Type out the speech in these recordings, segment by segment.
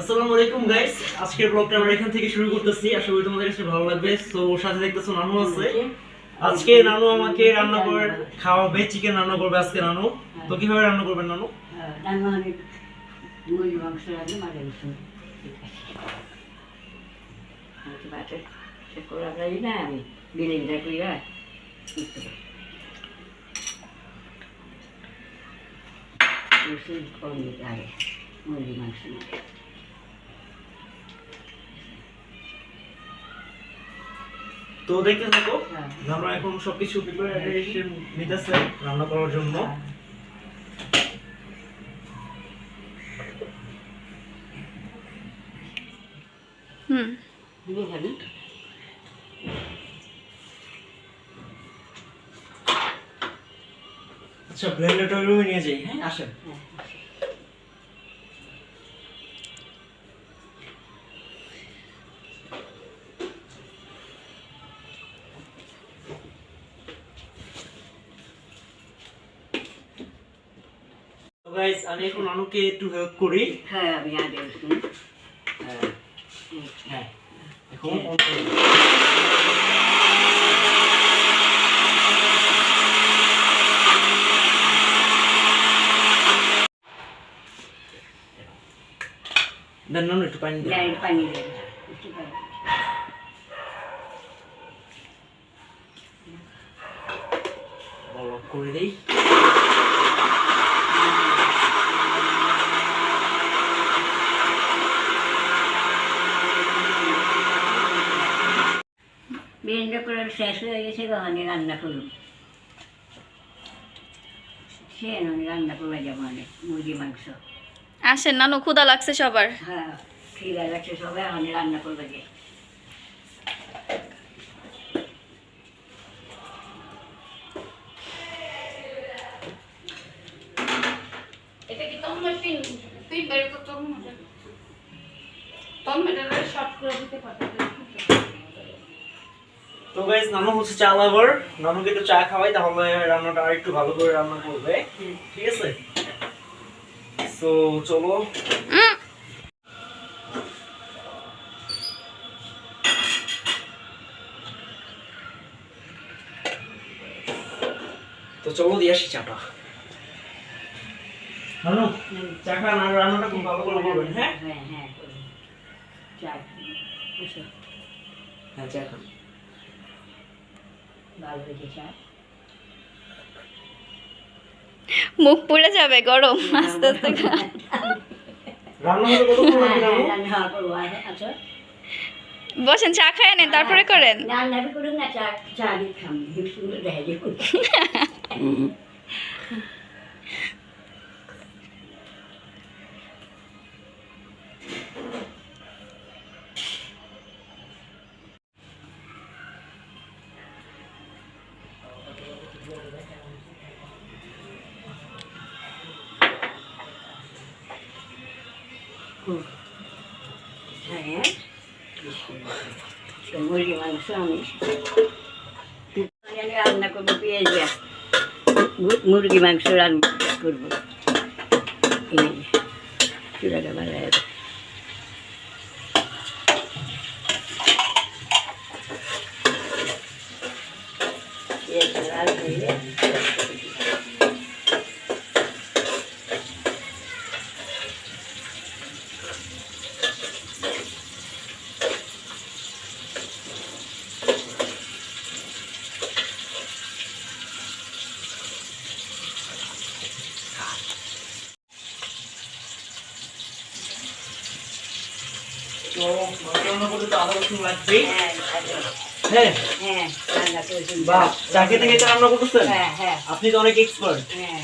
আসসালামু আলাইকুম গাইস আজকের ব্লগটা আমরা এখান থেকে শুরু করতেছি। আশা করি তোমাদের কাছে ভালো লাগবে। তো সাথে দেখতেছো নানু আছে। আজকে নানু আমাকে রান্না করে খাওয়াবে চিকেন রান্না করবে আজকে নানু। তো কীভাবে রান্না করবেন নানু? মুরগি মাংস তো দেখতে থাকো হ্যাঁ। নানু এখন সবকিছু প্রিপারেশন নিতেছে রান্না করার জন্য। হুম। আচ্ছা ব্লেন্ডারটা রুমে নিয়ে যাই হ্যাঁ আসেন। গাইস আমি এখন নানুকে একটু হেল্প করি হ্যাঁ আমি আগে শুনি হ্যাঁ হ্যাঁ এখন দেন নানু একটু পানি দেন লাইট পানি দেবে একটু পানি বলো করে শেষ হয়ে গেছে তখন রান্না করুন সে আমি রান্না করবে যাব অনেক মুরগি মাংস। আসেন নানু ক্ষুদা লাগছে সবার। হ্যাঁ ক্ষুদা লাগছে সবাই আমি রান্না করবে যে তো গাইস নানু হচ্ছে চা লাভার নানুকে একটু চা খাওয়াই তাহলে রান্নাটা আর একটু ভালো করে রান্না করবে। ঠিক আছে? তো চলো। তো চলো দিয়ে আসি চাটা। নানু চা খান আর রান্নাটা খুব ভালো করে করবেন হ্যাঁ? হ্যাঁ হ্যাঁ চা হ্যাঁ চা খান। মুখ পুড়ে যাবে গরম আস্তে আস্তে হ্যাঁ হ্যাঁ আচ্ছা, আচ্ছা বসেন চা খায় নেন তারপরে করুন না হ্যাঁ। মুরগি মাংস আমি রান্না করব পেঁয়াজ মুরগি মাংস রান্না করব মাছ রান্না তো আধা রসুন লাগবেই হ্যাঁ আচ্ছা। হ্যাঁ। হ্যাঁ রান্না বাহ করতেছেন? হ্যাঁ হ্যাঁ। আপনি তো অনেক এক্সপার্ট হ্যাঁ।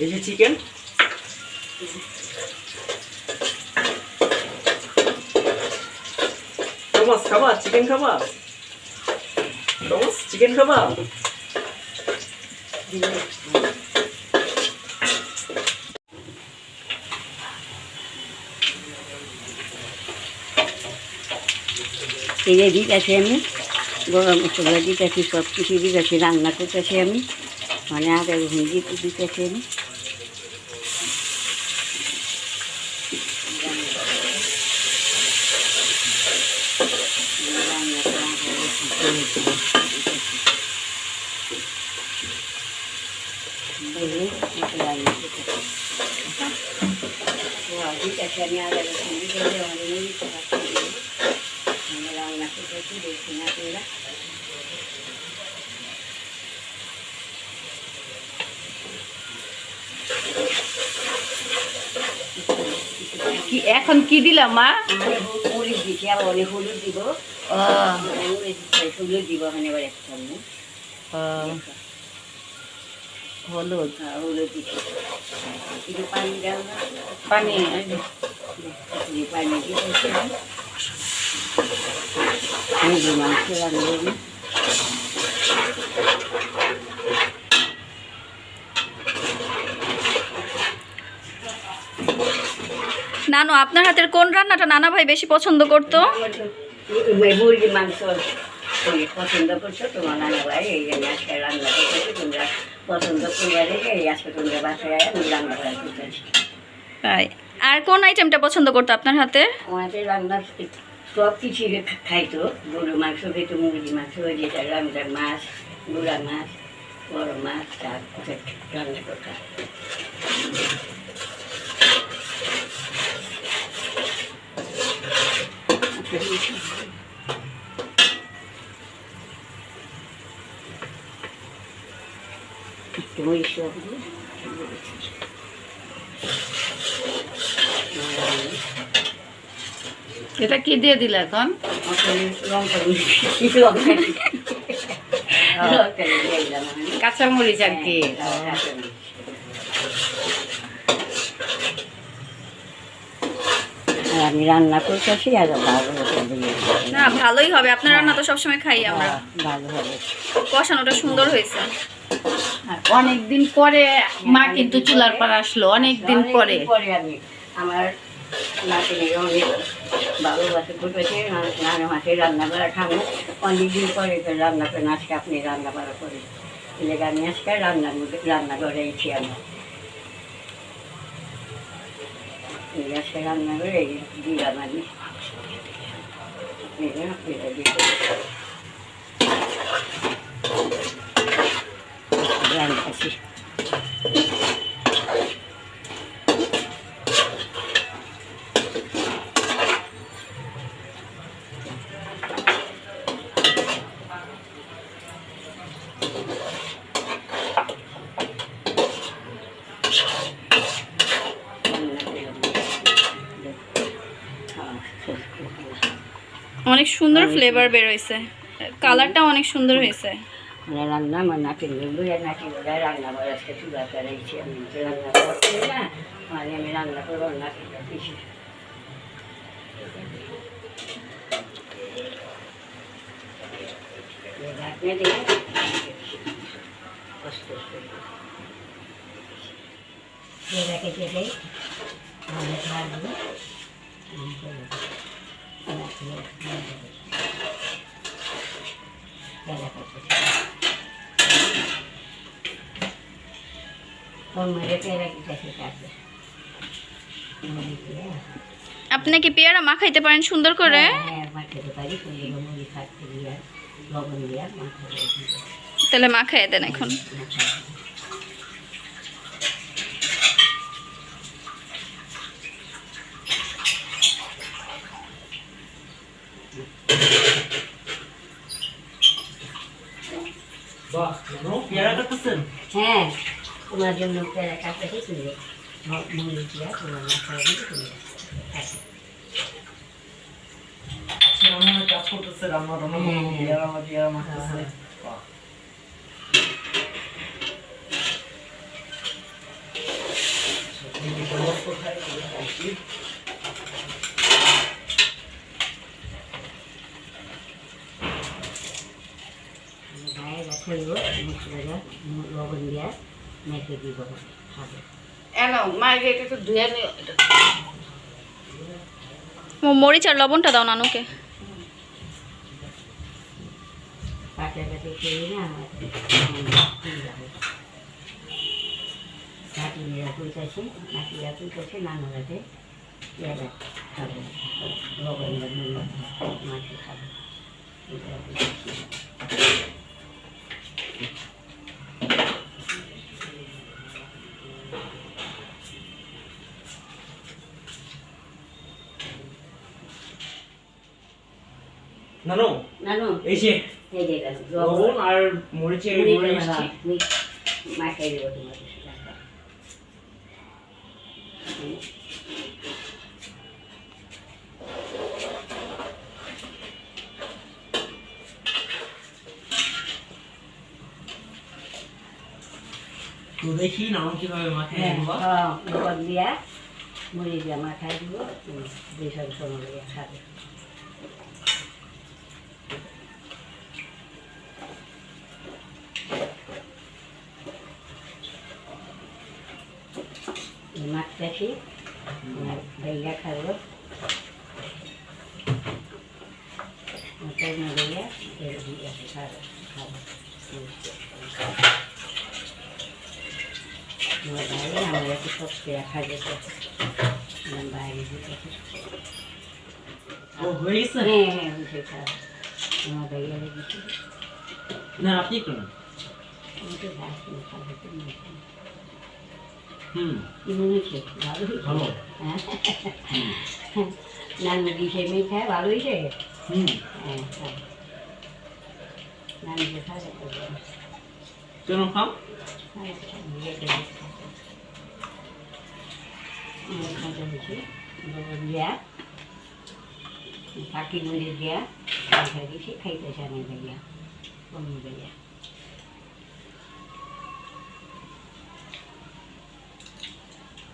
এই যে চিকেন খাবা? চিকেন খাবা? চিকেন খাবা? তেলে দিক আছে আমি, গরম মশলা দিতেছি সব কিছু দিতেছি, রান্না করতেছি আমি মানে আগে দিতেছি আমি আদা রসুন দিতে রান্না করতেছি দেখছি না তোরা কি এখন কি দিলাম মা? আবার অনেক হলুদ দিব। হলুদ দিব এবার এক চামচ হলুদ। হ্যাঁ, হলুদ একটু পানি দাও না। পানি। পানি মাংস রান্না নানু আপনার হাতের কোন রান্নাটা নানা ভাই বেশি পছন্দ করতো? মুরগি মাংস পছন্দ করছ তোমার নানা ভাই এই জন্য আজকে রান্না করতেছি তোমরা পছন্দ করবে দেখে আজকে তোমরা বাসায় আমি রান্না করা তাই। আর কোন আইটেমটা পছন্দ করতো আপনার হাতে? আমাদের রান্না সব কিছু খাইতো গরু মাংস খাইতো মুরগি মাংস যেটা মাছ গুড়া মাছ বড় মাছ তার রান্না করতাম। একটু এটা কি দিয়ে দিলে এখন? কাঁচামরিচ আর কি আর আমি রান্না করতেছি আর ভালো না ভালোই হবে। আপনার রান্না তো সবসময় খাই আমরা। ভালো হবে। কষানোটা সুন্দর হয়েছে। অনেক দিন পরে মা কিন্তু চুলার পর আসলো অনেক দিন পরে। অনেকদিন পরে আমি আমার নাতিনের অনেক ভালোবাসে করতেছে নানা মাসে রান্না করা খাব। অনেকদিন পরে রান্না করেন আজকে আপনি রান্না করা করে আমি আজকে রান্নার মধ্যে রান্না করেছি আমি। আজকে রান্না করে দিলাম আমি দিতে ফ্লেভার বের হয়েছে কালারটা অনেক সুন্দর হয়েছে রান্না আমার নাতি বলে রান্না করে আজকে চুলা করাইছি আমি রান্না করছি না মানে আমি রান্না করব নাতিটা পিছিয়ে ঢাকনা দিয়ে কষ্ট করে রেখে দিয়ে আমি খাব আপনি কি পেয়ারা মাখাইতে পারেন সুন্দর করে। তাহলে মাখাই দেন এখন। বাহ নানু পেয়ারা কাটতেছেন হ্যাঁ তোমার জন্য প্যারা কাটতে তুমি মনে দিয়া তোমার মাথায় দিয়ে তুমি আচ্ছা নানু অনেক কাজ করতেছে রান্না টান্না হ্যাঁ। করতেছে, পেয়ারা মা পেয়ারা মাখতেছে বাহ। আচ্ছা, তুমি কি বরফ কোথায়? এগুলো খাইছি। গায়ে রাখল মশলাটা লবণ দিয়া মেখে দিব খাবে এনো মা এটা তো ধুয়ে নিও এটা। ও, মরিচ আর লবণটা দাও নানুকে খেয়ে না নানু? নানু। এই যে এই যে লবণ আর মরিচের গুঁড়ো এসেছি মাখাই দেবো তোমার তো দেখি নানু কীভাবে মাখায় হ্যাঁ লবণ দিয়া মুড়ি দিয়া মাখাই দিব। দুই সব সময় দিয়া খাবে মাছটাছি ভাইয়া খাব। মাছের ভাইয়া খাব। বাইরে আমার একটু সবজি রাখা যেত। বাইরে ও হয়ে আমার বাইরে দিচ্ছি না আপনি করুন আমি তো খাব তো নিয়ে খাব। হুম কি মনে হচ্ছে ভালো হয়েছে ভালো হ্যাঁ নানু দিছে মিঠা ভালো হয়েছে হুম হ্যাঁ হ্যাঁ নানুকে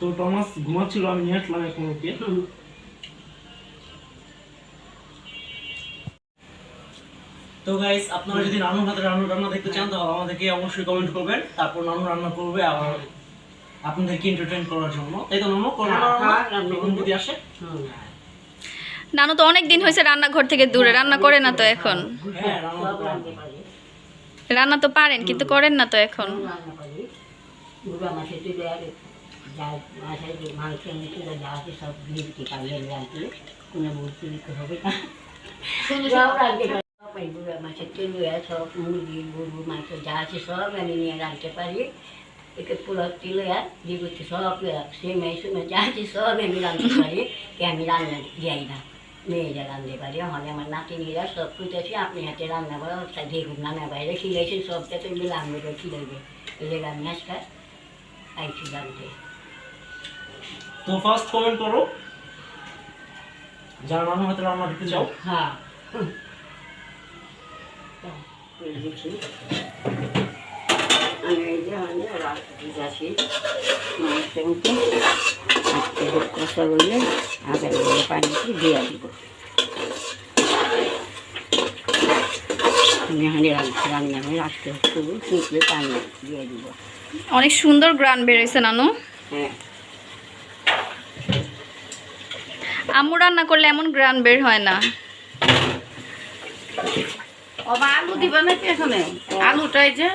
তো টমাস ঘুমাচ্ছিল আমি নিয়ে আসলাম এখন ওকে। তো গাইস আপনারা যদি নানুর হাতে রান্না রান্না দেখতে চান তাহলে আমাদেরকে অবশ্যই কমেন্ট করবেন। তারপর নানু রান্না করবে আর আপনাদেরকে এন্টারটেইন করার জন্য। তাই তো নানু? করবে না হ্যাঁ, রান্না? যদি আসে? নানু তো অনেক দিন হয়েছে রান্নাঘর থেকে দূরে রান্না করে না তো এখন। হ্যাঁ রান্না তো পারেন কিন্তু করেন না তো এখন। তুলে আর যা মাংস তুলে যা আছে সব দিয়ে দিতে পারি আমি রাঁধতে কোনো বুঝতে দিতে হবে না সব রাঁধতে পারি গুঁড়া মাছের তুলে সব মুরগি গরু মাংস যা আছে সব আমি নিয়ে রাঁধতে পারি একে পোলাও তুলে আর দিয়ে করছি সব সেমাই সেমাই যা আছে সব আমি রাঁধতে পারি কে আমি রান্না যাই না মেয়েরা রাঁধতে পারি আমাদের আমার নাতিনিরা সব খুঁজেছি আপনি হাতে রান্না করে দেখুন নানা বাইরে খিলাইছেন সবটা তো মিলে আমি খিলাইবে এই আমি আজকে আইছি জানতে তো ফার্স্ট কমেন্ট করো। যারা নানু হাতে রান্না দেখতে চাও। হ্যাঁ। আমি এই যে আমি যাচ্ছি কষা আগে দিয়ে দিব অনেক সুন্দর গ্রান বেড়েছে নানু। হ্যাঁ। আম্মু রান্না করলে এমন গ্রান বের হয় না আলু দিবা নাকি এখানে আলুটাই যে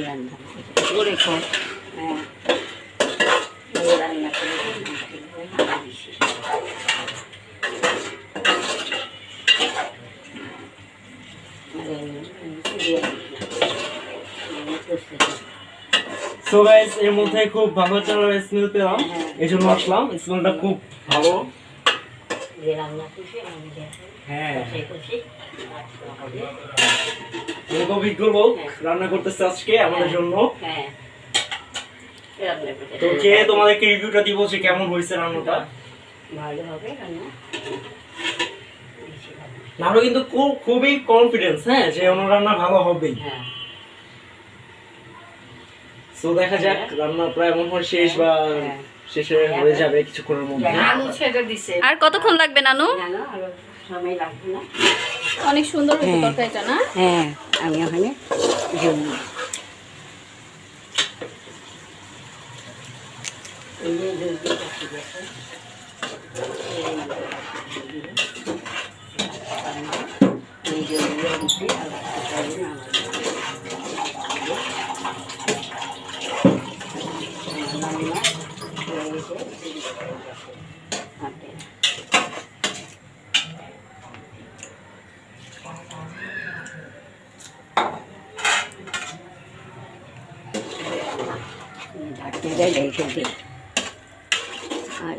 রান্না করে হ্যাঁ রান্না করে সো গাইস এর মধ্যে খুব ভালো একটা স্মেল পেলাম। এই জন্য আসলাম। স্মেলটা খুব ভালো। রান্না হ্যাঁ। অভিজ্ঞ লোক রান্না করতেছে আজকে আমাদের জন্য। হ্যাঁ। রান্না করতে তো কে তোমাদেরকে রিভিউটা দিব যে কেমন হয়েছে রান্নাটা? ভালো হবে রান্না। কিন্তু খুব খুবই কনফিডেন্স হ্যাঁ যে ওনার রান্না ভালো হবেই। হ্যাঁ সো দেখা যাক রান্না প্রায় মনে হয় শেষ বা হ্যাঁ। শেষে হয়ে যাবে কিছুক্ষণের মধ্যে। আলু ছেড়ে দিছে। আর কতক্ষণ লাগবে নানু? জানো আরও সময় লাগবে না। অনেক সুন্দর হয়েছে হ্যাঁ। তরকারিটা না? হ্যাঁ আমি ওখানে এই যে দুধ দিচ্ছি আর তারপরে নামাবো। নামিয়ে হয়ে গেছে, হাতে। ঢাকতে দেয় ঢেকে দিই আর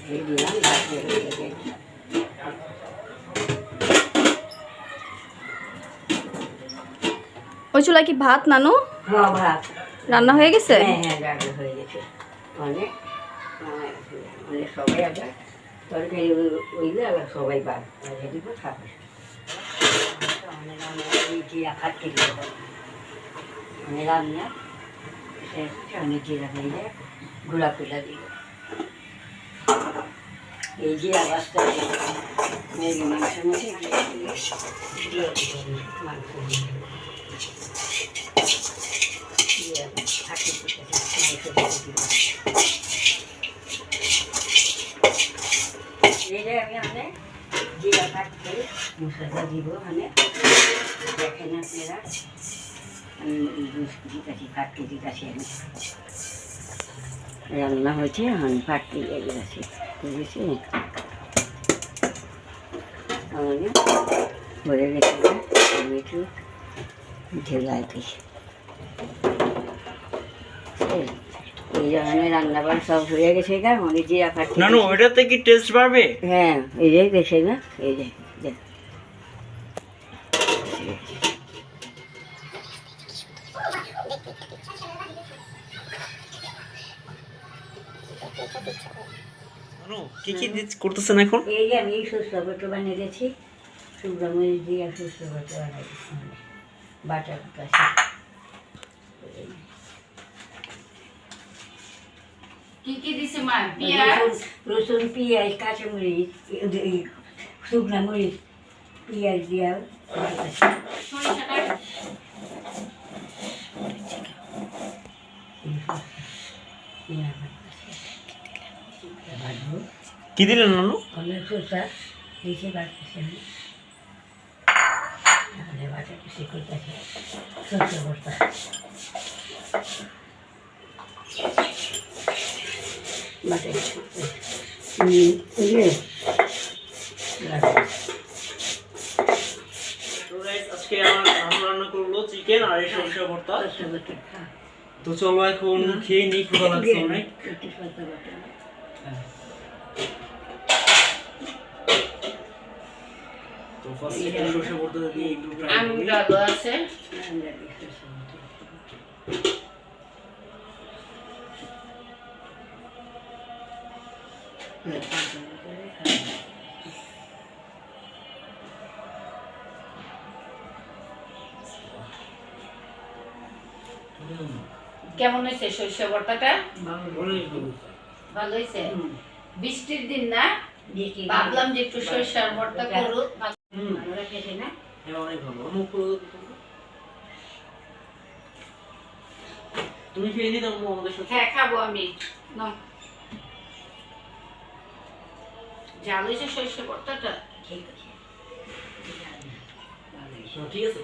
দিয়ে দিলাম ঢাকতে ঢেকে ওই চুলায় কি ভাত নানু? হ্যাঁ ভাত। রান্না হয়ে গেছে? হ্যাঁ হ্যাঁ রান্না হয়ে গেছে। অনেক অনেক সবাই আবার তরকারি ওইলে আবার সবাই বাদ বাজে দিব খাবে জিরা গেলে রান্না অনেক জিরা হয়ে যায় গুঁড়া পিঠা দিব। এই জিরা বাস্তা মেয়ের মাংসের মধ্যে আমি মশলা দিব মানে দেখেন আপনারা। দিতেছি কাটতে দিতেছি আমি। রান্না হয়েছে আমি কাটতে দিয়ে দিতেছি বুঝেছি? আমাকে ভরে গেছে। আমি দিই এই বান্না সব হয়ে গেছে গা মানে জিরা কাটতে নানু দিয়েছি। ওইটাতে কি টেস্ট হ্যাঁ এই যে না এই যে দেখ। নানু কি কি করতেছেন এখন এই যে আমি বটো বানিয়ে শুকনো মরিচ দিয়ে বানিয়ে গেছি বাটা কাছে কি কি দিছে মা পেঁয়াজ রসুন পেঁয়াজ কাঁচামরিচ এই- এই শুকনো মরিচ পেঁয়াজ দিয়া বাটাছি। সরিষাটা পেঁয়াজ বাটাছি। বাটবো কি দিলেন নানু বাড়তেছে আমি তাহলে বাটা কিছু করতেছে শস্য বস্তা বাটা ইয়ে তো guys, আজকে আমার রান্না করল চিকেন আর এই সরষে ভর্তা। শস্য তো চলো এখন খেয়ে নিই ক্ষুধা লাগছে অনেক। আছে আমরা দিই কেমন হয়েছে সরিষা ভর্তাটা ভালো। হয়েছে। বৃষ্টির দিন না? ভাবলাম যে একটু সরিষার ভর্তা করো আমরা খেতে না? হ্যাঁ, অনেক ভালো। তুমি খেয়ে নিতে আম্মু আমাদের সাথে হ্যাঁ খাব আমি। নাও। ঝাল হয়েছে সরিষা ভর্তাটা ঠিক আছে। হ্যাঁ, ঠিক আছে।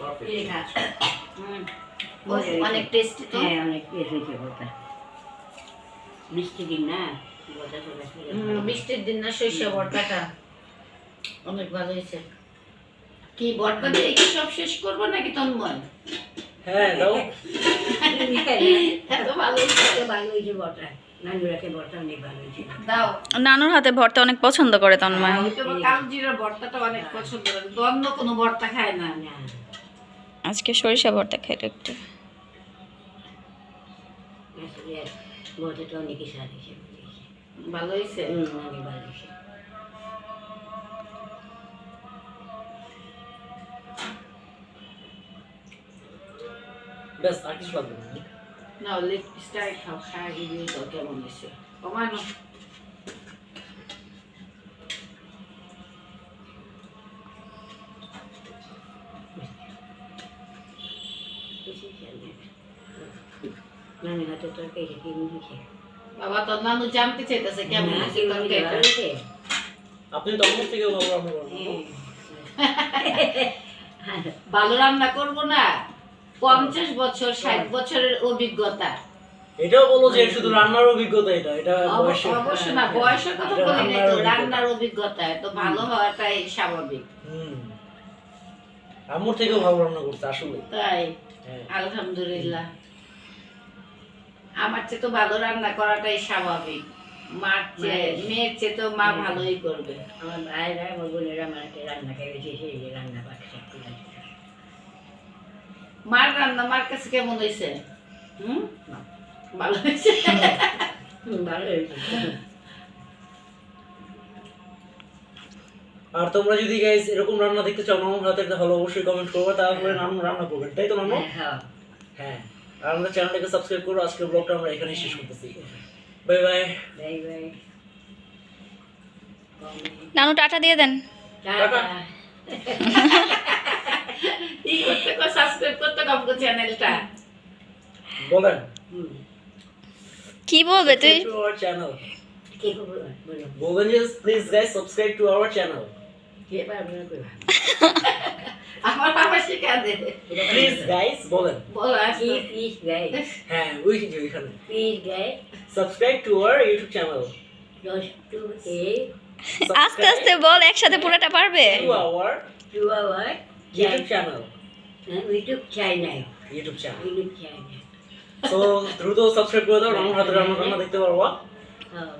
অনেক টেস্টি তো? হ্যাঁ অনেক হয়েছে বৃষ্টি দিন না? দিন না সরিষা ভর্তাটা অনেক ভালো হয়েছে। কি ভর্তা দিয়ে কি সব শেষ করব নাকি তন্ময়? হ্যাঁ নানুর হাতে ভর্তা অনেক পছন্দ করে তন্ময়। ওই তো কাল জিরার ভর্তাটা অনেক পছন্দ করে। অন্য কোনো ভর্তা খায় না। আজকে সরিষা ভর্তা খাইলো একটু হয়েছে? ভালো হয়েছে। ব্যাস আর কিছু লাগবে। না না লেগ পিসটাই খাও খায় কেমন হয়েছে? কমানো। বেশি নানি হাতে তরকারি কেমন হয়েছে বাবা নানু জানতে চাইতেছে কেমন? আপনি তো আমার থেকে হ্যাঁ। ভালো রান্না করব না? পঞ্চাশ বছর ষাট বছরের অভিজ্ঞতা। এটাও বলো যে শুধু রান্নার অভিজ্ঞতা এটা এটা অবশ্য না বয়সের কথা বলি নাই তো রান্নার অভিজ্ঞতা তো ভালো হওয়াটাই স্বাভাবিক। হুম। থেকেও ভালো রান্না করতে আসলে। তাই হ্যাঁ। আলহামদুলিল্লাহ। আমার চেয়ে তো ভালো রান্না করাটাই স্বাভাবিক। মার চেয়ে মেয়ের চেয়ে তো মা ভালোই করবে। আমার ভাইরা আমার বোনেরা হাতে রান্না খেয়েছে সেই রান্না পাচ্ছে মার রান্না মার কাছে কেমন হয়েছে হুম? ভালো হয়েছে ভালো হয়েছে আর তোমরা যদি গাইস এরকম রান্না দেখতে চাও নানুর হাতের তাহলে অবশ্যই কমেন্ট করবে তারপরে নানু রান্না করবেন তাই তো নানু? হ্যাঁ হ্যাঁ। আর আমাদের চ্যানেলটাকে সাবস্ক্রাইব করো আজকের ব্লগটা আমরা এখানেই শেষ করতেছি। বাই বাই বাই বাই নানু টাটা দিয়ে দেন। টাটা। কি করতে কো সাবস্ক্রাইব করতে কম চ্যানেলটা বলেন। কি বলবে তুই? চ্যানেল কে বলো বলো। বলবেন যে please guys subscribe to our channel কে পারবে না। করবে আমার বাবা শিখা দে। প্লিজ গাইস বলেন। বলো কি আসলে পিস হ্যাঁ ওই যে ওইখানে। Please guy subscribe to our YouTube channel আস্তে আস্তে বল একসাথে পুরোটা পারবে। To our to our YouTube channel YouTube চাই নাই ইউটিউব চ্যানেল ইউটিউব চাই না সো দ্রুত সাবস্ক্রাইব করে দাও আমার হাতে রান্না রান্না দেখতে পারব হ্যাঁ